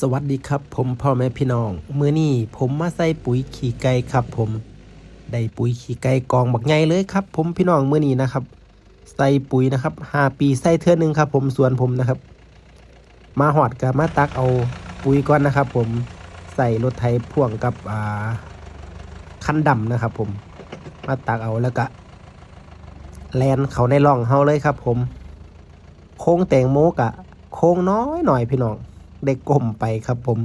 สวัสดีครับ ผมพ่อแม่พี่น้องมื้อนี้ผมมาใส่ปุ๋ยขี้ไก่ครับ ผมได้ปุ๋ยขี้ไก่กองบักใหญ่เลยครับ ผมพี่น้องมื้อนี้นะครับ ใส่ปุ๋ยนะครับห้าปีใส่เทื่อหนึงครับ ผมสวนผมนะครับ มาหอดกับมาตักเอาปุ๋ยก่อนนะครับ ผมใส่รถไถพ่วงกับอ่าคันดำนะครับ ผมมาตักเอาแล้วก็แลนเขาในร่องเฮาเลยครับ ผม โค้งแตงโมกะ โค้งน้อยหน่อยพี่น้อง ได้ก้มไปครับผม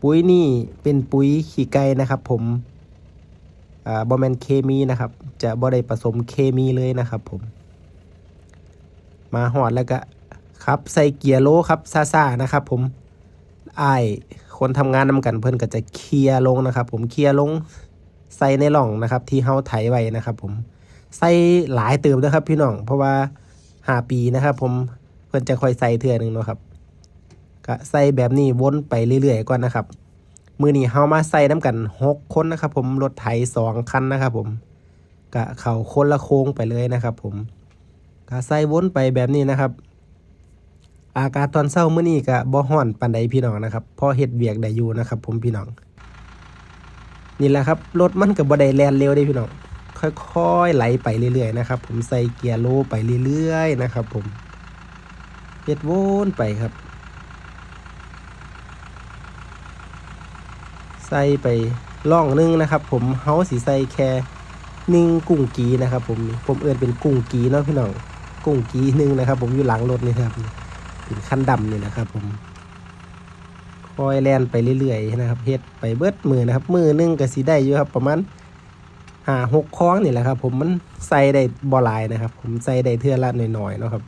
ปุ๋ยนี่เป็นปุ๋ยขี้ไก่นะครับ ผมอ่าบอแมนเคมีนะครับ จะบ่ได้ผสมเคมีเลยนะครับ ผม มาหอดแล้วก็ครับใส่เกียร์โลครับซาซานะครับ ผมไอ้คนทำงานนำกันเพิ่นก็จะเคลียร์ลงนะครับ ผมเคลียร์ลงใส่ในร่องนะครับ ที่เฮาไถไว้นะครับ ผมใส่หลายเติมนะครับ พี่น้องเพราะว่าหาปีนะครับ ผมเพิ่นจะค่อยใส่เทื่อหนึงเนาะครับ ก็ใส่แบบนี้วนไปเรื่อยๆ ก่อนนะครับ มือนี้เฮามาใส่น้ำกันหกคนนะครับ ผมรถไถสองคันนะครับ ผมก็เข่าคนละโค้งไปเลยนะครับ ผมก็ใส่วนไปแบบนี้นะครับ อากาศตอนเช้ามื้อนี้ก็บ่ฮ้อนปานใดพี่น้องนะครับพอเฮ็ดเวียกได้อยู่นะครับ ผมพี่น้อง นี่แหละครับรถมันก็บ่ได้แล่นเร็วเด้พี่น้องค่อยๆไหลไปเรื่อยๆนะครับ ผมใส่เกียร์โลไปเรื่อยๆนะครับ ผมเฮ็ดวนไปครับ ส่ไปล่องนึงนะครับ ผมเฮาสีใส่แค่นึ่งกุ้งกีนะครับ ผมผมเอื้อนเป็นกุ้งกีเนาะพี่น้องกุ้งกีนึงนะครับ ผมอยู่หลังรถนี่ครับเป็นคันดำนี่นะครับ ผมคอยแลนไปเรื่อยๆนะครับเฮ็ดไปเบิดมือนะครับ มือนึงก็สีได้อยู่ครับ ประมาณหาหกคล้องนี่แหละครับ ผมมันใส่ได้บ่หลายนะครับ ผมใส่ได้เทื่อละหน่อยๆเนาะครับ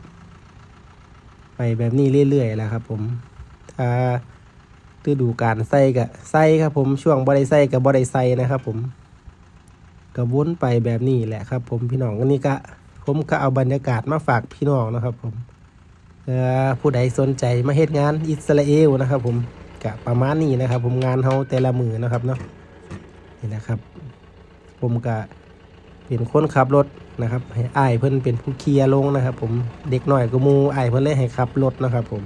ไปแบบนี้เรื่อยๆแหละครับ ผมถ้า ฤดูการใส่กับใส่ครับผมช่วงบ่ได้ใส่กับบ่ได้ใส่นะครับ ผมก็วนไปแบบนี้แหละครับ ผมพี่น้องนนี้ก็ผมก็เอาบรรยากาศมาฝากพี่น้องนะครับ ผมเอ่อผู้ใดสนใจมาเฮ็ดงานอิสราเอลนะครับ ผมก็ประมาณนี้นะครับ ผมงานเฮาแต่ละมือนะครับเนาะนี่นะครับ ผมก็เป็นคนขับรถนะครับให้อ้ายเพิ่นเป็นผู้เคลียร์ลงนะครับ ผมเด็กหน่อยก็มูอ้ายเพิ่นเลยให้ขับรถนะครับ ผม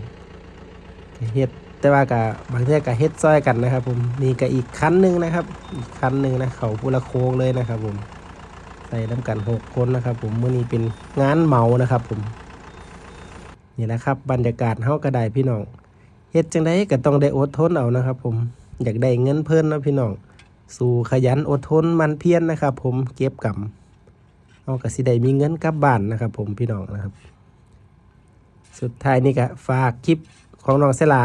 เฮ็ด แต่ว่ากับบางเทีก็เฮ็ดซอยกันนะครับผมนี่ก็อีกคันหนึ่งนะครับ อีกคันหนึ่งนะเขาพูละโค้งเลยนะครับ ผมใส่น้ำกันหกคนนะครับ ผมมื้อนี้เป็นงานเหมานะครับ ผมนี่นะครับ บรรยากาศเฮาก็ได้พี่น้องเฮ็ดจังไดก็ต้องได้อดทนเอานะครับ ผมอยากได้เงินเพิ่นนะพี่น้องสู่ขยันอดทนมันเพียรนะครับ ผมเก็บกำเอาก็สิได้มีเงินกลับบ้านนะครับ ผมพี่น้องนะครับ สุดท้ายนี่ก็ฝากคลิปของน้องเสลา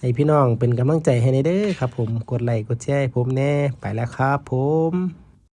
ให้พี่น้องเป็นกำลังใจให้ในเด้อครับผมกดไลค์กดแชร์ผมแน่ไปแล้วครับผม